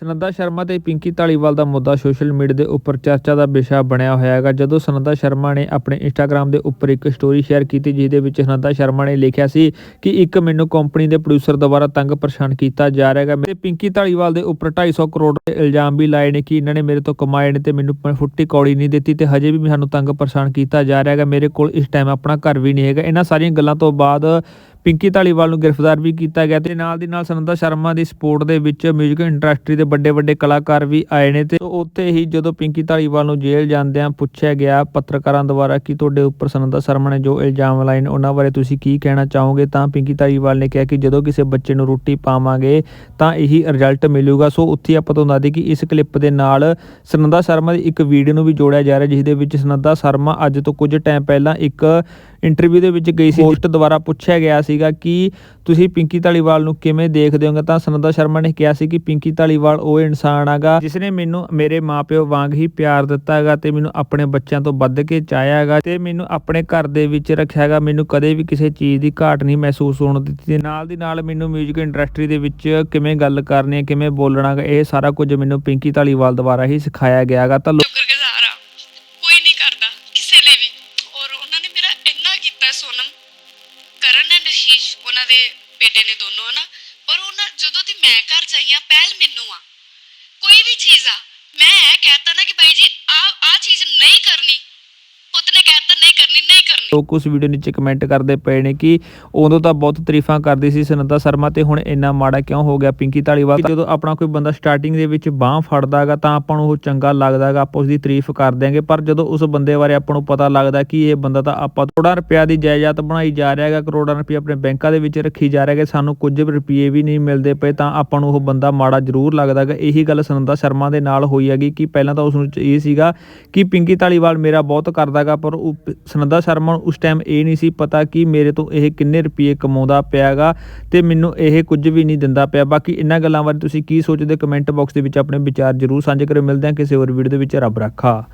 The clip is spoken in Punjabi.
ਸਨੰਦਾ ਸ਼ਰਮਾ ਤੇ ਪਿੰਕੀ ਧਾਲੀਵਾਲ ਦਾ ਮੁੱਦਾ ਸੋਸ਼ਲ ਮੀਡੀਆ ਦੇ ਉੱਪਰ ਚਰਚਾ ਦਾ ਵਿਸ਼ਾ ਬਣਿਆ ਹੋਇਆ ਹੈਗਾ। ਜਦੋਂ ਸਨੰਦਾ ਸ਼ਰਮਾ ਨੇ ਆਪਣੇ ਇੰਸਟਾਗ੍ਰam ਦੇ ਉੱਪਰ ਇੱਕ ਸਟੋਰੀ ਸ਼ੇਅਰ ਕੀਤੀ ਜਿਸਦੇ ਵਿੱਚ ਸਨੰਦਾ ਸ਼ਰਮਾ ਨੇ ਲਿਖਿਆ ਸੀ ਕਿ ਇੱਕ ਮੈਨੂੰ ਕੰਪਨੀ ਦੇ ਪ੍ਰੋਡਿਊਸਰ ਦੁਆਰਾ ਤੰਗ ਪਰੇਸ਼ਾਨ ਕੀਤਾ ਜਾ ਰਿਹਾ ਹੈਗਾ। ਤੇ ਪਿੰਕੀ ਧਾਲੀਵਾਲ ਦੇ ਉੱਪਰ 250 ਕਰੋੜ ਦੇ ਇਲਜ਼ਾਮ ਵੀ ਲਾਏ ਨੇ ਕਿ ਇਹਨਾਂ ਨੇ ਮੇਰੇ ਤੋਂ ਕਮਾਏ ਨੇ ਤੇ ਮੈਨੂੰ ਫੁੱਟੀ ਕੌੜੀ ਨਹੀਂ ਦਿੱਤੀ ਤੇ ਹਜੇ ਵੀ ਸਾਨੂੰ ਤੰਗ ਪਰੇਸ਼ਾਨ ਕੀਤਾ ਜਾ ਰਿਹਾ ਹੈਗਾ। ਮੇਰੇ ਕੋਲ ਇਸ ਟਾਈਮ ਆਪਣਾ ਘਰ ਵੀ ਨਹੀਂ ਹੈਗਾ। ਇਹਨਾਂ ਸਾਰੀਆਂ ਗੱਲਾਂ ਤੋਂ ਬਾਅਦ ਪਿੰਕੀ ਧਾਲੀਵਾਲ ਨੂੰ ਗ੍ਰਿਫਤਾਰ ਵੀ ਕੀਤਾ ਗਿਆ ਤੇ ਨਾਲ ਦੀ ਨਾਲ ਸੁਨੰਦਾ ਸ਼ਰਮਾ ਦੀ ਸਪੋਰਟ ਦੇ ਵਿੱਚ 뮤직 ਇੰਡਸਟਰੀ ਦੇ ਵੱਡੇ ਵੱਡੇ ਕਲਾਕਾਰ ਵੀ ਆਏ ਨੇ ਤੇ ਉੱਥੇ ਹੀ ਜਦੋਂ ਪਿੰਕੀ ਧਾਲੀਵਾਲ ਨੂੰ ਜੇਲ੍ਹ ਜਾਂਦਿਆਂ ਪੁੱਛਿਆ ਗਿਆ ਪੱਤਰਕਾਰਾਂ ਦੁਆਰਾ ਕਿ ਤੁਹਾਡੇ ਉੱਪਰ ਸੁਨੰਦਾ ਸ਼ਰਮਾ ਨੇ ਜੋ ਇਲਜ਼ਾਮ ਲਾਏ ਨੇ, ਉਹਨਾਂ ਬਾਰੇ ਤੁਸੀਂ ਕੀ ਕਹਿਣਾ ਚਾਹੋਗੇ? ਤਾਂ ਪਿੰਕੀ ਧਾਲੀਵਾਲ ਨੇ ਕਿਹਾ ਕਿ ਜਦੋਂ ਕਿਸੇ ਬੱਚੇ ਨੂੰ ਰੋਟੀ ਪਾਵਾਂਗੇ, ਤਾਂ ਇਹੀ ਰਿਜ਼ਲਟ ਮਿਲੂਗਾ। ਸੋ ਉੱਥੇ ਆਪਾਂ ਤੁਹਾਨੂੰ ਦੱਸ ਦਈਏ ਕਿ ਇਸ ਕਲਿੱਪ ਦੇ ਨਾਲ ਸੁਨੰਦਾ ਸ਼ਰਮਾ ਦੀ ਇੱਕ ਵੀਡੀਓ ਨੂੰ ਵੀ ਜੋੜਿਆ ਜਾ ਰਿਹਾ, ਜਿਸ ਦੇ ਵਿੱਚ ਸੁਨੰਦਾ ਸ਼ਰਮਾ ਅੱਜ ਤੋਂ ਕੁਝ ਟਾਈਮ ਪਹਿਲਾਂ ਇੱਕ ਇੰਟਰਵਿਊ ਦੇ ਵਿੱਚ ਗਈ ਸੀ ਹੋਸਟ ਦੁਆਰਾ ਪੁੱਛਿਆ ਗਿਆ ਸੀਗਾ ਕਿ ਤੁਸੀਂ ਪਿੰਕੀ ਧਾਲੀਵਾਲ ਨੂੰ ਕਿਵੇਂ ਦੇਖਦੇ ਹੋਗੇ ਤਾਂ ਸੁਨੰਦਾ ਸ਼ਰਮਾ ਨੇ ਕਿਹਾ ਸੀ ਕਿ ਪਿੰਕੀ ਧਾਲੀਵਾਲ ਉਹ ਇਨਸਾਨ ਹੈਗਾ ਜਿਸ ਨੇ ਮੈਨੂੰ ਮੇਰੇ ਮਾਪਿਓ ਵਾਂਗ ਹੀ ਪਿਆਰ ਦਿੱਤਾ ਹੈਗਾ ਤੇ ਮੈਨੂੰ ਆਪਣੇ ਬੱਚਿਆਂ ਤੋਂ ਵੱਧ ਕੇ ਚਾਹਿਆ ਹੈਗਾ ਤੇ ਮੈਨੂੰ ਆਪਣੇ ਘਰ ਦੇ ਵਿੱਚ ਰੱਖਿਆ ਹੈਗਾ। ਮੈਨੂੰ ਕਦੇ ਵੀ ਕਿਸੇ ਚੀਜ਼ ਦੀ ਘਾਟ ਨਹੀਂ ਮਹਿਸੂਸ ਹੋਣ ਦਿੱਤੀ। ਤੇ ਨਾਲ ਦੀ ਨਾਲ ਮੈਨੂੰ 뮤직 ਇੰਡਸਟਰੀ ਦੇ ਵਿੱਚ ਕਿਵੇਂ ਗੱਲ ਕਰਨੀ ਹੈ ਕਿਵੇਂ ਬੋਲਣਾ ਇਹ ਸਾਰਾ ਕੁਝ ਮੈਨੂੰ ਪਿੰਕੀ ਧਾਲੀਵਾਲ ਦੁਆਰਾ ਹੀ ਸਿਖਾਇਆ ਗਿਆ ਹੈਗਾ। ਤਾਂ ਇੰਨਾ ਸੋਨਮ ਕਰਨ ਐਂਡ ਅਸ਼ੀਸ਼ ਉਹਨਾਂ ਦੇ ਬੇਟੇ ਨੇ ਦੋਨੋਂ, ਹਨਾ? ਪਰ ਉਹਨਾਂ ਜਦੋਂ ਦੀ ਮੈਂ ਘਰ ਜਾਈ ਆ, ਪਹਿਲ ਮੈਨੂੰ ਆ। ਕੋਈ ਵੀ ਚੀਜ਼ ਆ, ਮੈਂ ਇਹ ਕਹਿਤਾ ਨਾ ਕਿ ਬਾਈ ਜੀ, ਆ ਆ ਚੀਜ਼ ਨਹੀਂ ਕਰਨੀ। ਨਹੀਂ ਕਰਨੀ ਨਹੀਂ ਕਰਨੀ। ਲੋਕ ਉਸ ਵੀਡੀਓ ਨੀਚੇ ਕਮੈਂਟ ਕਰਦੇ ਪਏ ਨੇ ਕਿ ਉਦੋਂ ਤਾਂ ਬਹੁਤ ਤਾਰੀਫਾਂ ਕਰਦੀ ਸੀ ਸੁਨੰਦਾ ਸ਼ਰਮਾ ਤੇ ਹੁਣ ਇੰਨਾ ਮਾੜਾ ਕਿਉਂ ਹੋ ਗਿਆ ਪਿੰਕੀ ਧਾਲੀਵਾਲ ਜਦੋਂ ਆਪਣਾ ਕੋਈ ਬੰਦਾ ਸਟਾਰਟਿੰਗ ਦੇ ਵਿੱਚ ਬਾਹ ਫੜਦਾ ਤਾਂ ਆਪਾਂ ਨੂੰ ਉਹ ਚੰਗਾ ਲੱਗਦਾ ਆਪਾਂ ਉਸ ਦੀ ਤਾਰੀਫ ਕਰ ਦਿਆਂਗੇ, ਪਰ ਜਦੋਂ ਉਸ ਬੰਦੇ ਬਾਰੇ ਆਪਾਂ ਨੂੰ ਪਤਾ ਲੱਗਦਾ ਕਿ ਇਹ ਬੰਦਾ ਤਾਂ ਆਪਾਂ ਕਰੋੜਾਂ ਰੁਪਿਆ ਦੀ ਜਾਇਦਾਦ ਬਣਾਈ ਜਾ ਰਿਹਾ ਹੈਗਾ, ਕਰੋੜਾਂ ਰੁਪਏ ਆਪਣੇ ਬੈਂਕਾਂ ਦੇ ਵਿੱਚ ਰੱਖੀ ਜਾ ਰਿਹਾ ਹੈਗਾ, ਸਾਨੂੰ ਕੁਝ ਰੁਪਏ ਵੀ ਨਹੀਂ ਮਿਲਦੇ ਪਏ ਤਾਂ ਆਪਾਂ ਨੂੰ ਉਹ ਬੰਦਾ ਮਾੜਾ ਜ਼ਰੂਰ ਲੱਗਦਾ ਹੈਗਾ। ਇਹੀ ਗੱਲ ਸੁਨੰਦਾ ਸ਼ਰਮਾ ਦੇ ਨਾਲ ਹੋਈ ਹੈਗੀ ਕਿ ਪਹਿਲਾਂ ਤਾਂ ਉਸ ਨੂੰ ਇਹ ਸੀਗਾ ਕਿ ਪਿੰਕੀ ਧਾਲੀਵਾਲ ਮੇਰਾ ਬਹੁਤ ਕਰਦਾ ਹੈਗਾ, ਪਰ ਉਹ ਸ਼ਰਮਾ ਨੂੰ ਉਸ ਟਾਈਮ ਇਹ ਨਹੀਂ ਸੀ ਪਤਾ ਕਿ ਮੇਰੇ ਤੋਂ ਇਹ ਕਿੰਨੇ ਰੁਪਏ ਕਮਾਉਂਦਾ ਪਿਆ ਹੈਗਾ ਤੇ ਮੈਨੂੰ ਇਹ ਕੁਝ ਵੀ ਨਹੀਂ ਦਿੰਦਾ ਪਿਆ। ਬਾਕੀ ਇਹਨਾਂ ਗੱਲਾਂ ਬਾਰੇ ਤੁਸੀਂ ਕੀ ਸੋਚਦੇ? ਕਮੈਂਟ ਬਾਕਸ ਦੇ ਵਿੱਚ ਆਪਣੇ ਵਿਚਾਰ ਜ਼ਰੂਰ ਸਾਂਝੇ ਕਰੋ। ਮਿਲਦੇ ਹਾਂ ਕਿਸੇ ਹੋਰ ਵੀਡੀਓ ਦੇ ਵਿੱਚ। ਰੱਬ ਰੱਖਾ।